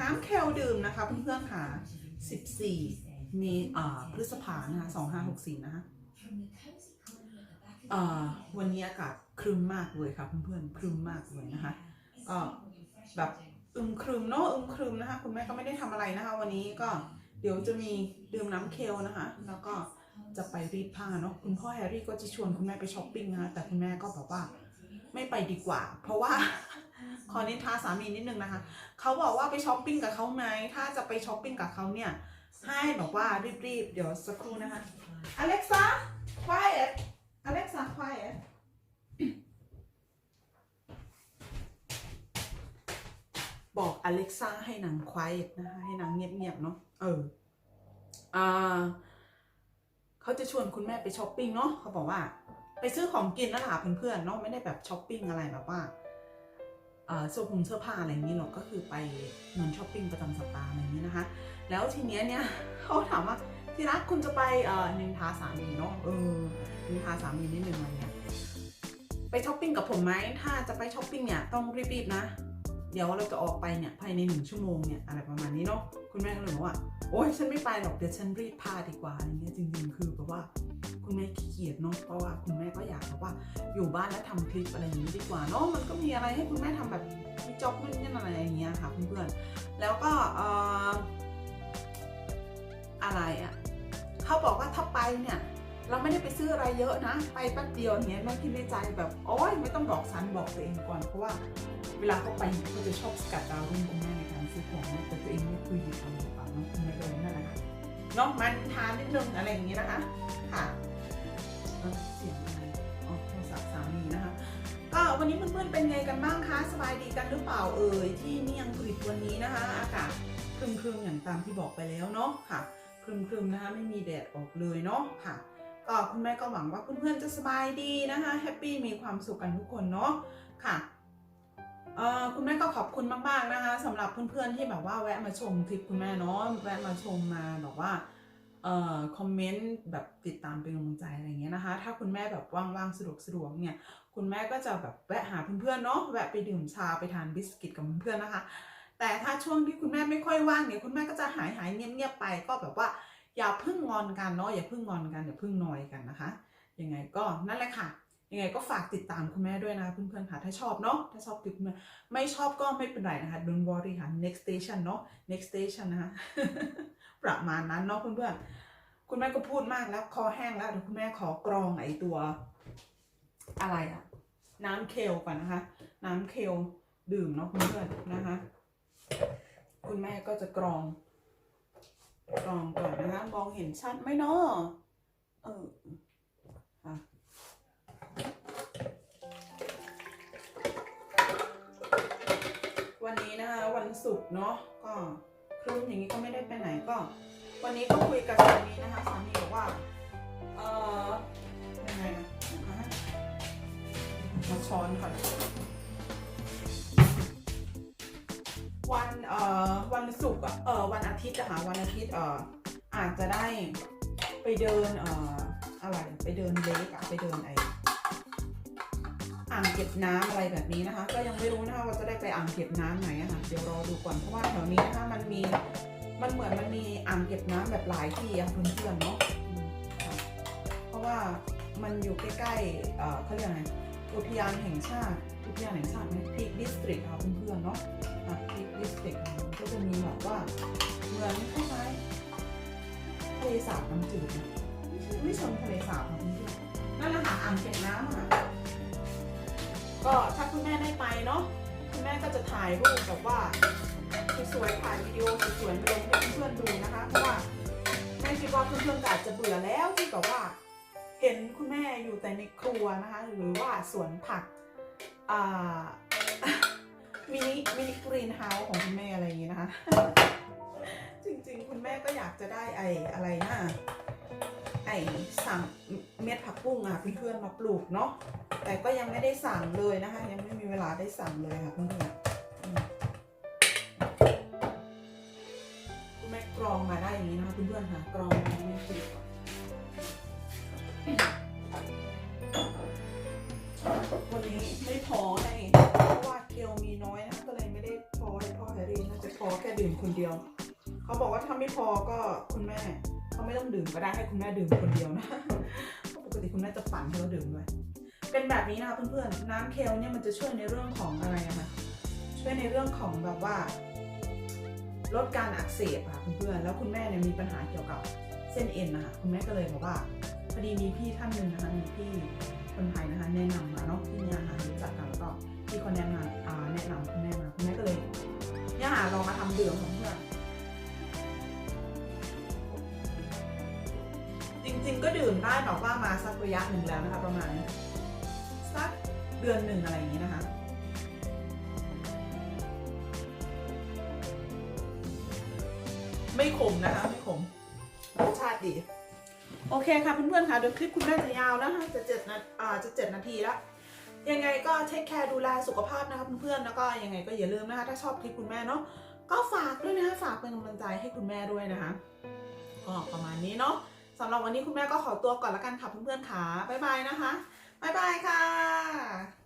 น้ำเคลดื่มนะคะเพื่อนๆค่ะ14 มีอ่าพฤษภานะคะ2564 นะคะอ่าวันนี้อากาศครึมมากเลยค่ะ เพื่อนๆ ครึมมากเลยนะคะก็แบบอึมครึมเนาะอึมครึมนะคะ คุณแม่ก็ไม่ได้ทำอะไรนะคะ วันนี้ก็เดี๋ยวจะมีดื่มน้ำเคลนะคะ แล้วก็จะไปรีดผ้าเนาะคุณพ่อแฮร์รี่ก็จะชวนคุณแม่ไปช้อปปิ้งนะคะแต่คุณแม่ก็บอกว่าไม่ไปดีกว่า เพราะว่า ขอเนินท้าสามีนิดนึงนะคะเขาบอกว่าไปช้อปปิ้งกับเขาไหมถ้าจะไปช้อปปิ้งกับเขาเนี่ยให้บอกว่ารีบๆเดี๋ยวสักครู่นะคะ Alexa quiet Alexa quiet บอก Alexa ให้นาง quiet นะคะให้นางเงียบๆเนาะเอออ่าเขาจะชวนคุณแม่ไปช้อปปิ้งเนาะเขาบอกว่า ไปซื้อของกินนั่นแหล่ะเพื่อนๆเนาะไม่ได้แบบช้อปปิ้งอะไรแบบว่า เสื้อผงเสื้อผ้าอะไรอย่างนี้หรอกก็คือไปนอนช้อปปิ้งประจำสัปดาห์อะไรอย่างนี้นะคะ แล้วทีเนี้ยเนี่ยเขาถามว่าที่รักคุณจะไปเออนินทาสามีเนาะเออนินทาสามีนิดนึงอะไรเนี้ยไปช้อปปิ้งกับผมไหมถ้าจะไปช้อปปิ้งเนี่ยต้องรีบๆนะ เดี๋ยวเราจะออกไปเนี่ยภายในหนึ่งชั่วโมงเนี่ยอะไรประมาณนี้เนาะคุณแม่ก็เลยบอกว่า โอ๊ยฉันไม่ไปหรอกเดี๋ยวฉันรีดผ้าดีกว่าอะไรเงี้ยจริงๆ คือแบบว่าคุณแม่ขี้เกียจเนาะเพราะว่าคุณแม่ก็อยากแบบว่าอยู่บ้านแล้วทำคลิปอะไรอย่างนี้ดีกว่าเนาะมันก็มีอะไรให้คุณแม่ทำแบบมีจ็อบนู่นนี่อะไรอย่างเงี้ยค่ะเพื่อนๆแล้วก็เอ่ออะไรอะ่ะเขาบอกว่าถ้าไปเนี่ยเราไม่ได้ไปซื้ออะไรเยอะนะ ไปแป๊บเดียวอย่างเงี้ยแม่คิดในใจแบบโอ๊ยไม่ต้องบอกฉันบอกตัวเองก่อนเพราะว่า เวลาเขาไปเขาจะชอบสกัดดาวรุ่งคุณแม่ใน ซื้อของนะแต่ตัวเองไม่คุยดีทำหรือเปล่าเนาะคุณแม่เลยนั่นแหละค่ะเนาะมันทานนิดนึงอะไรอย่างงี้นะคะ ค่ะเอ้าเสียงอะไรอ๋อโทรศัพท์สามีนะคะ ก็วันนี้เพื่อนๆเป็นไงกันบ้างคะสบายดีกันหรือเปล่าเอ่ยที่เมียงกฤษวันนี้นะคะ อากาศครึมๆอย่างตามที่บอกไปแล้วเนาะค่ะครึมๆนะคะไม่มีแดดออกเลยเนาะค่ะก็คุณแม่ก็หวังว่าเพื่อนๆจะสบายดีนะคะแฮปปี้มีความสุขกันทุกคนเนาะค่ะเอ่อ คุณแม่ก็ขอบคุณมาก ๆ นะคะสำหรับเพื่อนๆที่แบบว่าแวะมาชมคลิปคุณแม่เนาะแวะมาชมมาแบบว่าเอ่อคอมเมนต์แบบติดตามเป็นกำลังใจอะไรเงี้ยนะคะ ถ้าคุณแม่แบบว่างๆสะดวกสะดวกๆเนี่ย คุณแม่ก็จะแบบแวะหาเพื่อนๆเนาะแวะไปดื่มชาไปทานบิสกิตกับเพื่อนๆนะคะ แต่ถ้าช่วงที่คุณแม่ไม่ค่อยว่างเนี่ยคุณแม่ก็จะหายหายๆเงียบๆไป ก็แบบว่าอย่าพึ่งงอนกันเนาะอย่าพึ่งงอนกันอย่าพึ่งนอยกันนะคะยังไงก็นั่นแหละค่ะ ยังไงก็ฝากติดตามคุณแม่ด้วยนะเพื่อนๆค่ะ ถ้าชอบเนาะถ้าชอบติดคุณแม่ไม่ชอบก็ไม่เป็นไรนะคะ don't worry ค่ะ next station เนาะ next station นะคะประมาณนั้นเนาะเพื่อนๆคุณแม่ก็พูดมากแล้วคอแห้งแล้วเดี๋ยวคุณแม่ขอกรองไอตัว อะไรอะน้ำเคลก่อนนะคะ น้ำเคลดื่มเนาะเพื่อนๆนะคะ คุณแม่ก็จะกรองกรองก่อนนะคะมองเห็นชัดไหมเนาะเออ วันศุกร์เนาะก็ครึ่งอย่างนี้ก็ไม่ได้ไปไหนก็ วันนี้ก็คุยกับสามีนะคะสามีบอกว่าเออยังไงนะมาช้อนก่อนวันเอ่อวันศุกร์อะเออวันอาทิตย์อะค่ะวันอาทิตย์เอ่ออาจจะได้ไปเดินเอ่ออะไรไปเดินเลกอะไปเดินไอ อ่างเก็บน้ำอะไรแบบนี้นะคะ ก็ยังไม่รู้นะคะว่าจะได้ไปอ่างเก็บน้ำไหนอะค่ะเดี๋ยวรอดูก่อนเพราะว่าแถวนี้นะคะมันมีมันเหมือนมันมีอ่างเก็บน้ำแบบหลายที่อะเพื่อนๆเนาะอืมค่ะเพราะว่ามันอยู่ใกล้ๆเอ่อเขาเรียกไรอุทยานแห่งชาติอุทยานแห่งชาติไหมพีคดิสตริกค่ะเพื่อนๆเนาะอะพีคดิสตริกก็จะมีแบบว่าเหมือนคล้ายๆทะเลสาบน้ำจืดนะไม่ใช่ไม่เชิงทะเลสาบค่ะเพื่อนๆนั่นแหละค่ะอ่างเก็บน้ำค่ะ ก็ถ้าคุณแม่ได้ไปเนาะคุณแม่ก็จะถ่ายรูปแบบว่าสวยๆถ่ายวิดีโอสวยๆมาลงให้เพื่อนๆดูนะคะ เพราะว่าแม่คิดว่าเพื่อนๆอาจจะเบื่อแล้วที่แบบว่า เห็นคุณแม่อยู่แต่ในครัวนะคะ หรือว่าสวนผักมินิมินิกรีนเฮาส์ของคุณแม่อะไรอย่างนี้นะคะ จริงๆ คุณแม่ก็อยากจะได้ไอ้อะไรนะไอ้สั่งเม็ดผักบุ้งอะเพื่อนๆมาปลูกเนาะ แต่ก็ยังไม่ได้สั่งเลยนะคะ ยังไม่มีเวลาได้สั่งเลยค่ะเพื่อนๆคุณแม่กรองมาได้อย่างนี้นะคะเพื่อนๆค่ะกรองมาให้แม่คิดก่อนวันนี้ไม่พอให้เพราะว่าเกลมีน้อยนะก็เลยไม่ได้พอให้พ่อแฮร์รี่น่าจะพอแค่ดื่มคนเดียว เขาบอกว่าถ้าไม่พอก็คุณแม่เขาไม่ต้องดื่มก็ได้ให้คุณแม่ดื่มคนเดียวนะเพราะปกติคุณแม่จะปั่นให้เราดื่มด้วย เป็นแบบนี้นะคะเพื่อนๆ น้ำเคลเนี่ยมันจะช่วยในเรื่องของอะไรอะคะช่วยในเรื่องของแบบว่า ลดการอักเสบค่ะเพื่อนๆ แล้วคุณแม่เนี่ยมีปัญหาเกี่ยวกับเส้นเอ็นนะคะคุณแม่ก็เลยบอกว่าพอดีมีพี่ท่านหนึ่งนะคะมีพี่คนไทยนะคะแนะนำมาเนาะที่เนี่ยค่ะรู้จักกันแล้วก็พี่เขาแนะนำอ่าแนะนำคุณแม่มาคุณแม่ก็เลยเนี่ยค่ะลองมาทำดื่มของเพื่อนจริงๆก็ดื่มได้แบบว่ามาสักระยะหนึ่งแล้วนะคะประมาณ เดือนหนึ่งอะไรอย่างนี้นะคะ ไม่ขมนะคะ ไม่ขมรสชาติดี โอเคค่ะเพื่อนๆค่ะเดี๋ยวคลิปคุณแม่จะยาวแล้วนะคะจะเจ็ดนาอ่าจะเจ็ดนาทีแล้วยังไงก็เทคแคร์ดูแลสุขภาพนะคะเพื่อนๆแล้วก็ยังไงก็อย่าลืมนะคะ ถ้าชอบคลิปคุณแม่เนาะก็ฝากด้วยนะคะฝากเป็นกำลังใจให้คุณแม่ด้วยนะคะก็ประมาณนี้เนาะสำหรับวันนี้คุณแม่ก็ขอตัวก่อนละกันค่ะเพื่อนๆค่ะบ๊ายบายนะคะ บ๊ายบายค่ะ